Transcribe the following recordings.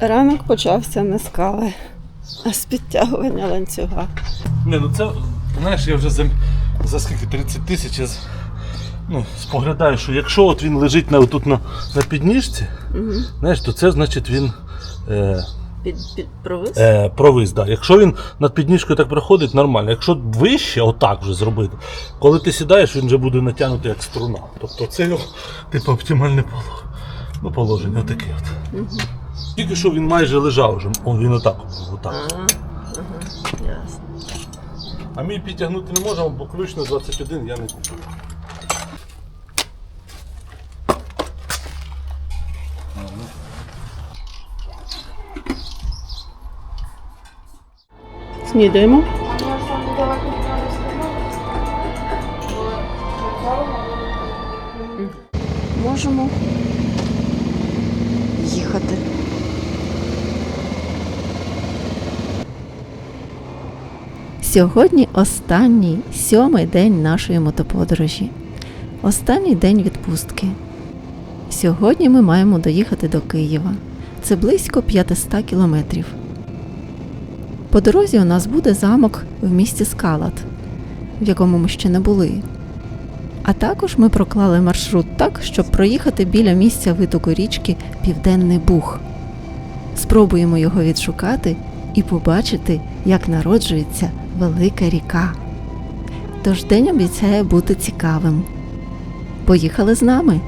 Ранок почався не з кави, а з підтягування ланцюга. Не, ну це, знаєш, я вже за, за скільки 30 тисяч я ну, споглядаю, що якщо от він лежить на, тут на, на підніжці, Угу. знаєш, то це значить він е, Під, під провис? е, провис. Да. Якщо він над підніжкою так проходить, нормально. Якщо вище, отак вже зробити, коли ти сідаєш, він вже буде натягнутий як струна. Тобто це його типу оптимальне положення. Ну, положення отаке от. Угу. Тільки що він майже лежав вже, О, він отак. отак. Ага, ага, ясно. А мій підтягнути не можемо, бо ключ на 21 я не купив. Снідаємо. Можемо їхати. Сьогодні останній сьомий день нашої мотоподорожі. Останній день відпустки. Сьогодні ми маємо доїхати до Києва. Це близько 500 кілометрів. По дорозі у нас буде замок в місті Скалат, в якому ми ще не були. А також ми проклали маршрут так, щоб проїхати біля місця витоку річки Південний Буг. Спробуємо його відшукати і побачити, як народжується велика ріка. Тож день обіцяє бути цікавим. Поїхали з нами.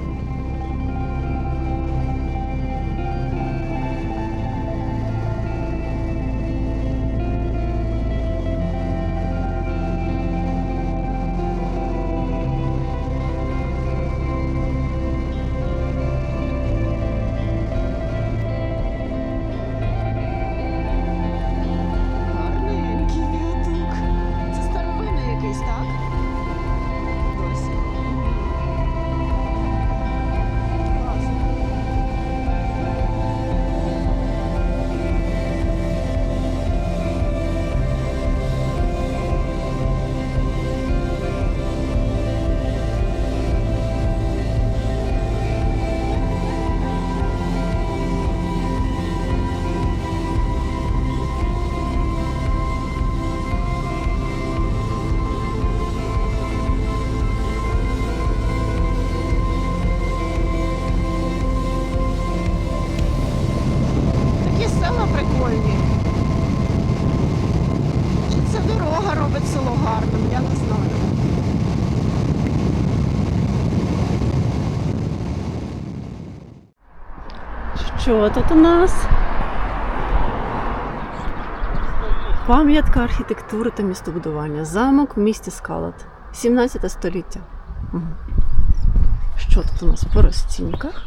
Що тут у нас? Пам'ятка архітектури та містобудування. Замок в місті Скалат. 17 століття. Що тут у нас по розцінках?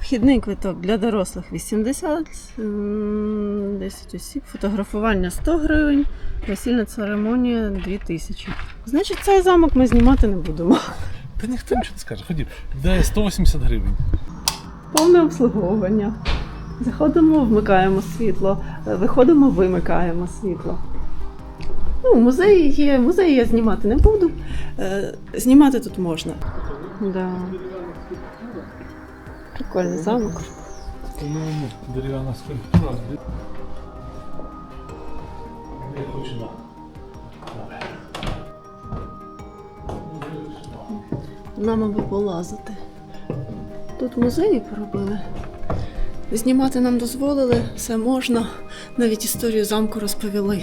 Вхідний квиток для дорослих 80, м, 10 осіб, фотографування 100 гривень, весільна церемонія 2000. Значить, цей замок ми знімати не будемо. Та ніхто нічого не скаже. Ходім, де 180 гривень. Повне обслуговування. Заходимо, вмикаємо світло, е, виходимо, вимикаємо світло. Ну, музеї є, музеї я знімати не буду. Е, Знімати тут можна. Да. Прикольний замок. По-моєму, дерев'яна скульптура. Нам аби полазити. Тут музеї поробили. Знімати нам дозволили, все можна. Навіть історію замку розповіли.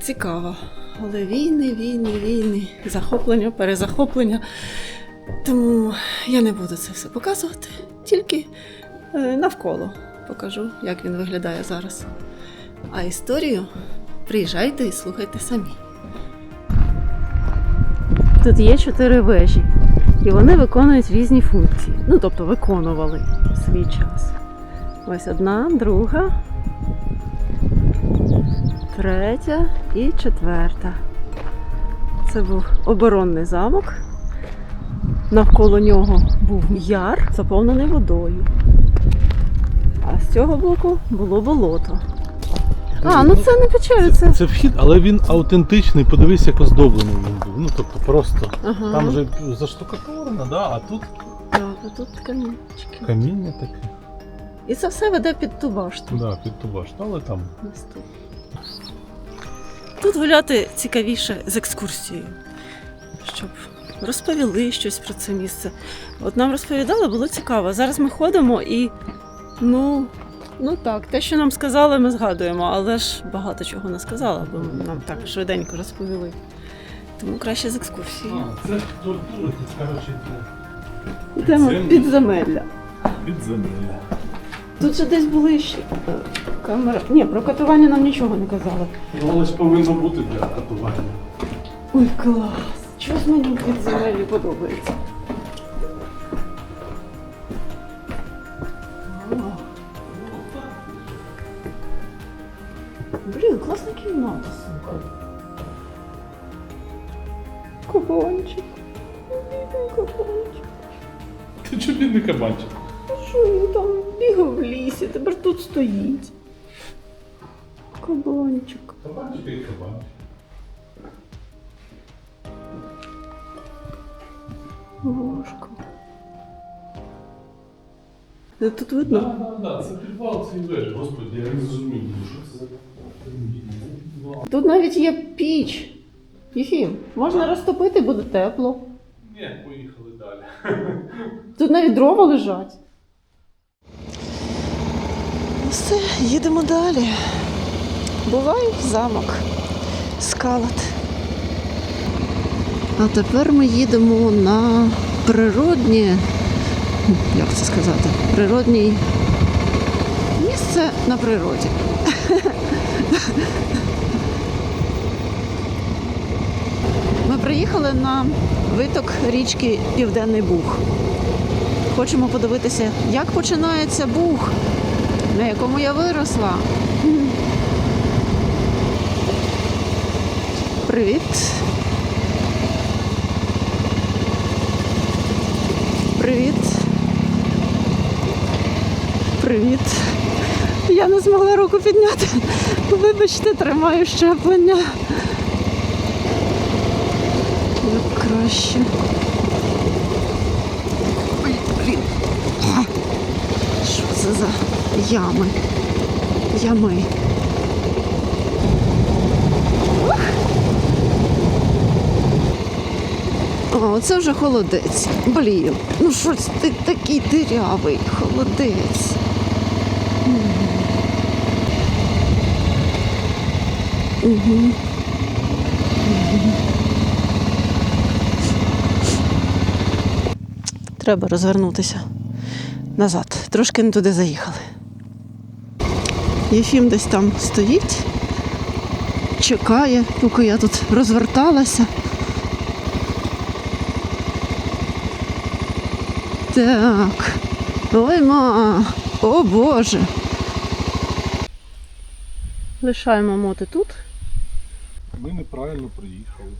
Цікаво. Але війни, війни, війни, захоплення, перезахоплення. Тому я не буду це все показувати, тільки е, навколо покажу, як він виглядає зараз. А історію приїжджайте і слухайте самі. Тут є чотири вежі, і вони виконують різні функції. Ну, тобто виконували свій час. Ось одна, друга, третя і четверта. Це був оборонний замок. Навколо нього був яр, заповнений водою. А з цього боку було болото. А, ну це не печери, це. Це вхід, але він аутентичний. Подивись, як оздоблений він. Ну тобто просто Ага. там вже заштукатурено, да, а тут Так, а тут камінчики. Каміння таке. І це все веде під ту башту. Да, під ту башту, але там. Тут. Тут гуляти цікавіше з екскурсією, щоб розповіли щось про це місце. От нам розповідали, було цікаво. Зараз ми ходимо і ну, ну так, те, що нам сказали, ми згадуємо, але ж багато чого не сказали, бо нам так швиденько розповіли. Тому краще з екскурсією. це тортури, коротше, Йдемо Підземля. підземелля. підземелля. Тут же десь були ще е, камера. Ні, про катування нам нічого не казали. Але ж повинно бути для катування. Ой, клас! Чого ж мені підземелі подобається? О. Блін, класна кімната, слухай. Кабанчик. Бідний Кабанчик. Ти чому бідний кабанчик? Що він там бігав в лісі, тепер тут стоїть. Кабанчик. Кабанчик і кабанчик. Ложка. Е, Тут видно? Так, так, так, це підвал цієї вежі. Господи, я не зрозумів, що це за підвал? Тут навіть є піч. Єфім, можна розтопити, буде тепло. Ні, поїхали далі. Тут навіть дрова лежать. Ну Все, їдемо далі. Бувай замок. Скалат. А тепер ми їдемо на природні. Як це сказати? Природній місце на природі. Приїхали на виток річки Південний Буг. Хочемо подивитися, як починається Буг, на якому я виросла. Привіт. Привіт. Привіт. Я не змогла руку підняти. Вибачте, тримаю щеплення. Краще. Ой, блін. Що це за ями? Ями. Ух. А, оце вже холодець. Блін, ну що це ти такий дирявий холодець. Угу. Треба розвернутися назад. Трошки не туди заїхали. Єфім десь там стоїть, чекає, поки я тут розверталася. Так. Ой, ма. О Боже. Лишаємо моти тут. Ми неправильно приїхали.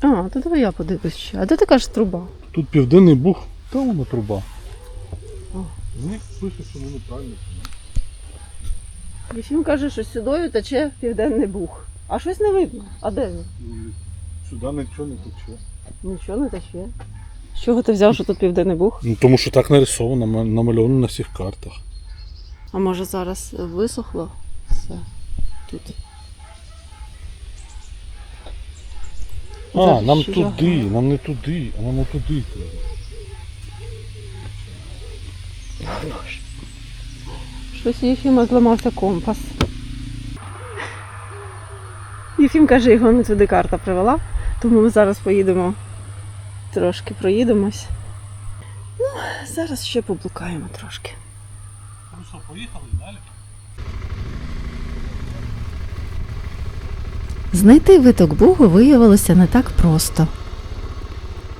А, то давай я подивлюсь ще. А де така ж труба? Тут південний бух, та воно труба. З них пише, що ми неправильно приїхали. Єфім каже, що сюдою тече південний бух. А щось не видно. А де він? Ну, Сюди нічого не тече. Нічого не тече. З чого ти взяв, що тут південний бух? Ну, тому що так нарисовано, ма- намальовано на всіх картах. А може зараз висохло все тут. А, нам туди, нам не туди, а нам не туди треба. Щось Єфіма зламався компас. Єфім каже, його не туди карта привела, тому ми зараз поїдемо трошки проїдемось. Ну, зараз ще поблукаємо трошки. Ну що, поїхали далі? Знайти виток Бугу виявилося не так просто.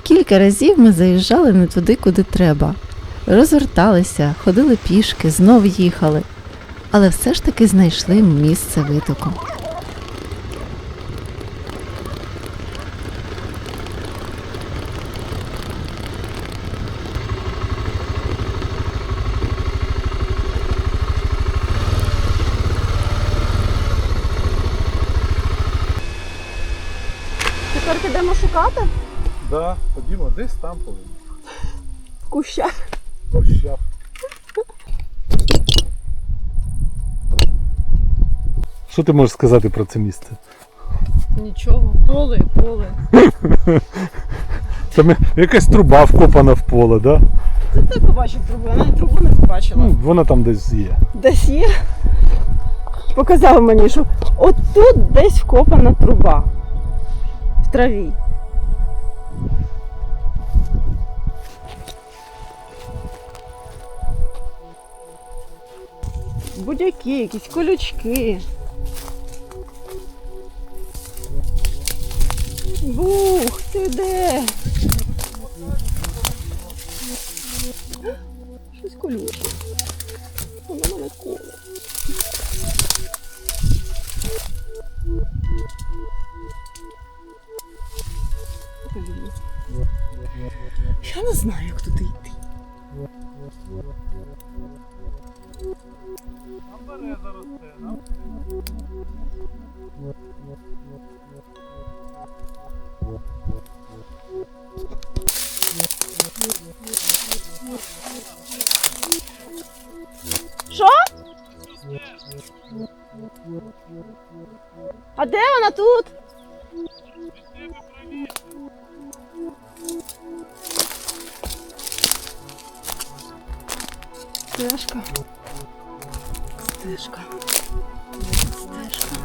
Кілька разів ми заїжджали не туди, куди треба. Розверталися, ходили пішки, знов їхали, але все ж таки знайшли місце витоку. Шукати? Да, ходімо, десь там повинно. В кущах. Що ти можеш сказати про це місце? Нічого, поле, поле. Там якась труба вкопана в поле, да? Це ти побачив трубу, я навіть трубу не побачила. Ну, вона там десь є. Десь є. Показав мені, що отут десь вкопана труба. В траві. Будь-які, якісь колючки. Бух, ти де? Щось колюче. Воно мене коле. Я не знаю, як туди йти. Що? А де вона тут? Стежка. Стежка. Стежка.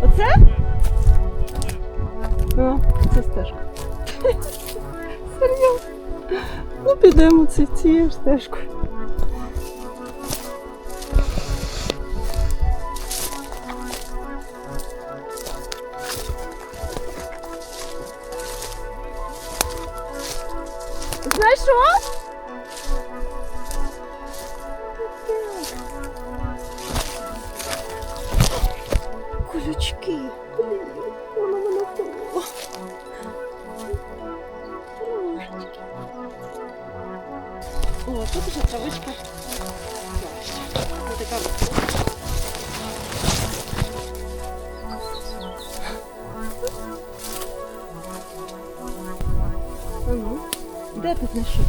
Оце? А, це стежка. Серйозно. Ну, підемо ці- цією. О, тут уже травичка. Ось така висока. А ну, де ти знайшов?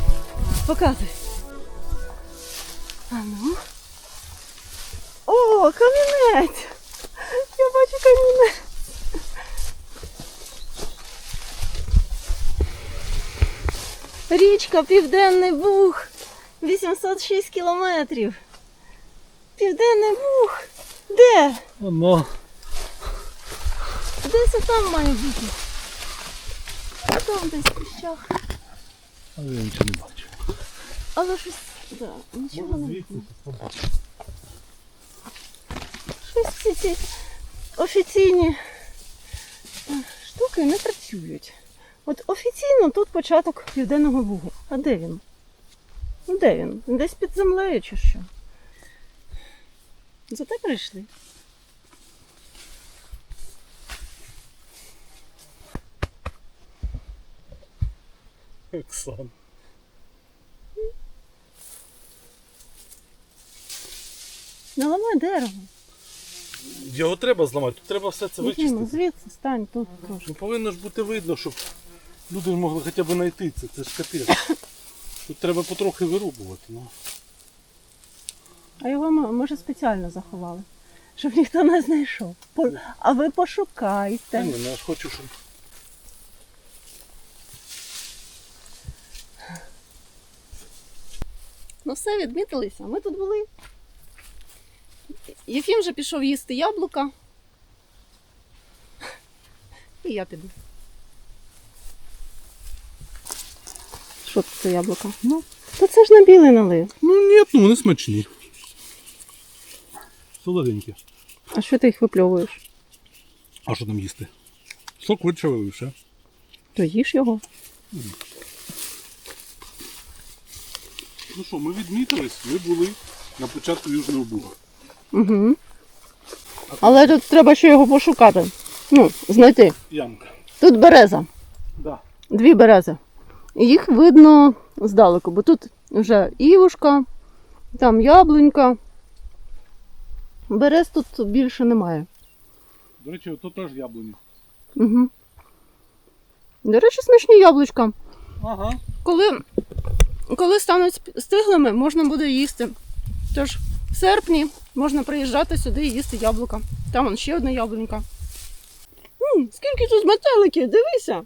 Показуй. А ну. О, камінець! Я бачу камінець. Річка Південний Буг. 806 кілометрів. Південний Буг. Де? Воно. Десь там має бути. А там десь в кущах. Але я нічого не бачу. Але щось. Да, нічого не видно. Щось всі ці офіційні е, штуки не працюють. От офіційно тут початок Південного Бугу. А де він? Ну де він? Десь під землею чи що? Зате прийшли. Оксан. Не ламай дерево. Його треба зламати, тут треба все це Ні, ну вичистити. звідси стань тут трошки. Ну повинно ж бути видно, щоб люди могли хоча б знайти це. Це ж капець. Тут треба потрохи вирубувати. Ну. А його може спеціально заховали, щоб ніхто не знайшов. По- А ви пошукайте. ні, ну я ж хочу, щоб. Ну все, відмітилися. Ми тут були. Єфім вже пішов їсти яблука. І я піду. Що це яблука? Ну, то це ж на білий налив. Ну ні, ну вони смачні. Солоденькі. А що ти їх випльовуєш? А що там їсти? Сок вичавили все. То їж його. Ну що, ми відмітились, ми були на початку Южного Буга. Угу. Але тут треба ще його пошукати. Ну, знайти. Ямка. Тут береза. Да. Дві берези. Їх видно здалеку, бо тут вже івушка, там яблунька. Берез тут більше немає. До речі, тут теж яблуні. Угу. До речі, смачні яблучка. Ага. Коли, коли стануть стиглими, можна буде їсти. Тож в серпні можна приїжджати сюди і їсти яблука. Там вон ще одна яблунька. М, скільки тут метеликів, дивися.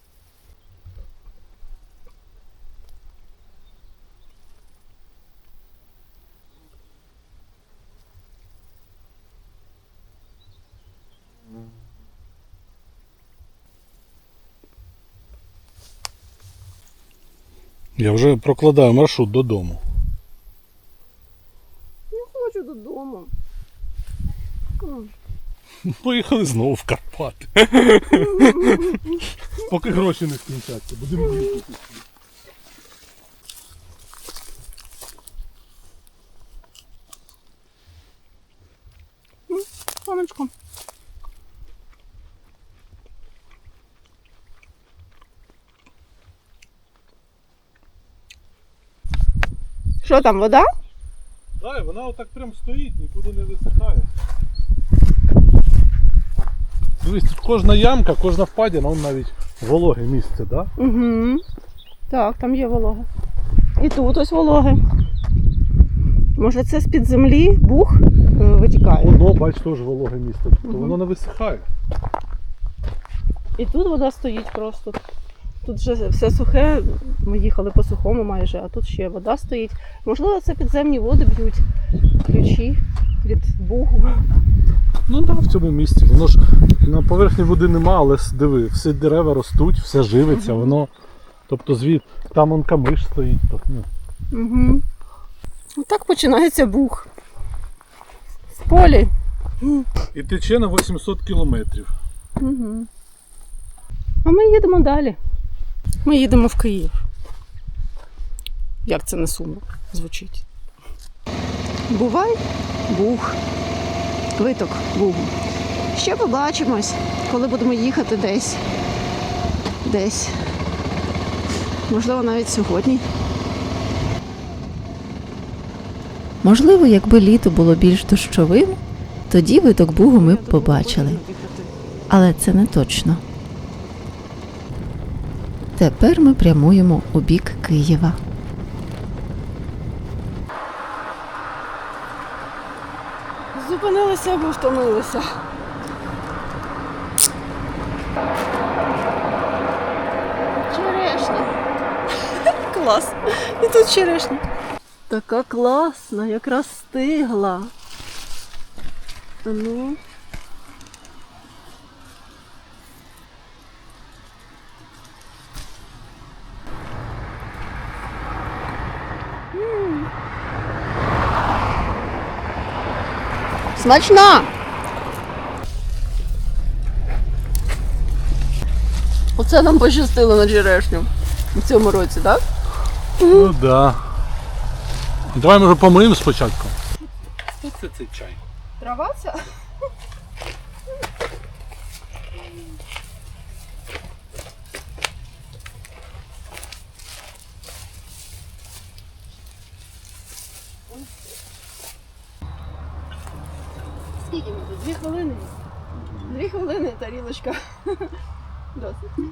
Я вже прокладаю маршрут додому. Не хочу додому. Поїхали знову в Карпати. Поки гроші не скінчаться, будемо їздити. Що там, вода? Так, вона отак прям стоїть, нікуди не висихає. Дивись, тут кожна ямка, кожна впадіна, он навіть вологе місце, так? Да? Угу. Так, там є волога. І тут ось вологи. Може це з-під землі бух е, витікає. Воно, бач, теж вологе місце. Тобто Мгм. воно не висихає. І тут вода стоїть просто. Тут вже все сухе, ми їхали по сухому майже, а тут ще вода стоїть. Можливо, це підземні води б'ють ключі від бугу. Ну так, в цьому місці. Воно ж на поверхні води нема, але диви, всі дерева ростуть, все живиться, Мгм. воно. Тобто звід, там он камиш стоїть. Так, ну. Угу. Так починається бух. В полі. І тече на 800 кілометрів. Угу. А ми їдемо далі. Ми їдемо в Київ. Як це не сумно звучить? Бувай бух. Виток бугу. Ще побачимось, коли будемо їхати десь. Десь. Можливо, навіть сьогодні. Можливо, якби літо було більш дощовим, тоді виток бугу ми б побачили. Але це не точно. Тепер ми прямуємо у бік Києва. Зупинилися, бо втомилися. Черешня. Клас. І тут черешня. Така класна, якраз стигла. Ну. Смачна! Оце нам пощастило на черешню в цьому році, так? Ну так. Да. Давай може помиємо спочатку. Хто це цей чай? Трава ця? Скільки ми тут? Дві хвилини. Дві тарілочка. Досить.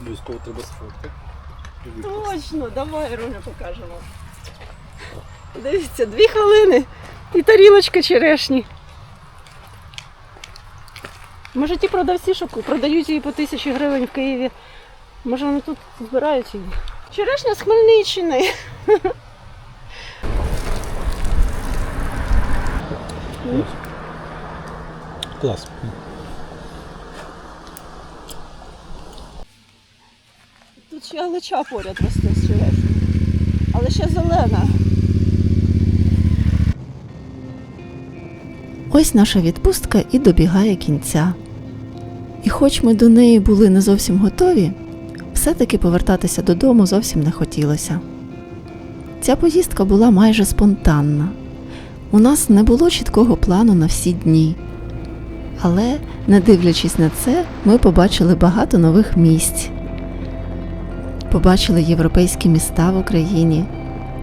Обов'язково треба сфоткати. Точно, давай, Руня, покажемо. Дивіться, дві хвилини і тарілочка черешні. Може ті продавці, що продають її по тисячі гривень в Києві. Може вони тут збирають її. Черешня з Хмельниччини. Клас. Ще алеча поряд росте з. Але ще зелена. Ось наша відпустка і добігає кінця. І хоч ми до неї були не зовсім готові, все-таки повертатися додому зовсім не хотілося. Ця поїздка була майже спонтанна. У нас не було чіткого плану на всі дні. Але, не дивлячись на це, ми побачили багато нових місць. Побачили європейські міста в Україні,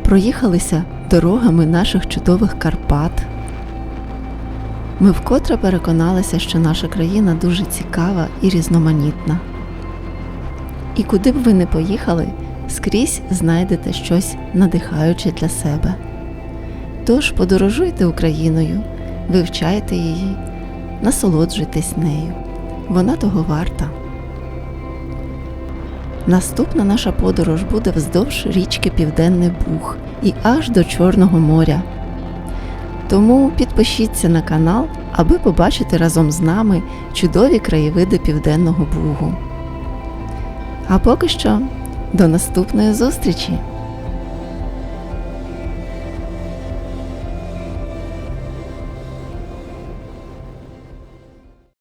проїхалися дорогами наших чудових Карпат. ми вкотре переконалися, що наша країна дуже цікава і різноманітна. І куди б ви не поїхали, скрізь знайдете щось надихаюче для себе. Тож подорожуйте Україною, вивчайте її, насолоджуйтесь нею. Вона того варта. Наступна наша подорож буде вздовж річки Південний Буг і аж до Чорного моря. Тому підпишіться на канал, аби побачити разом з нами чудові краєвиди Південного Бугу. А поки що до наступної зустрічі!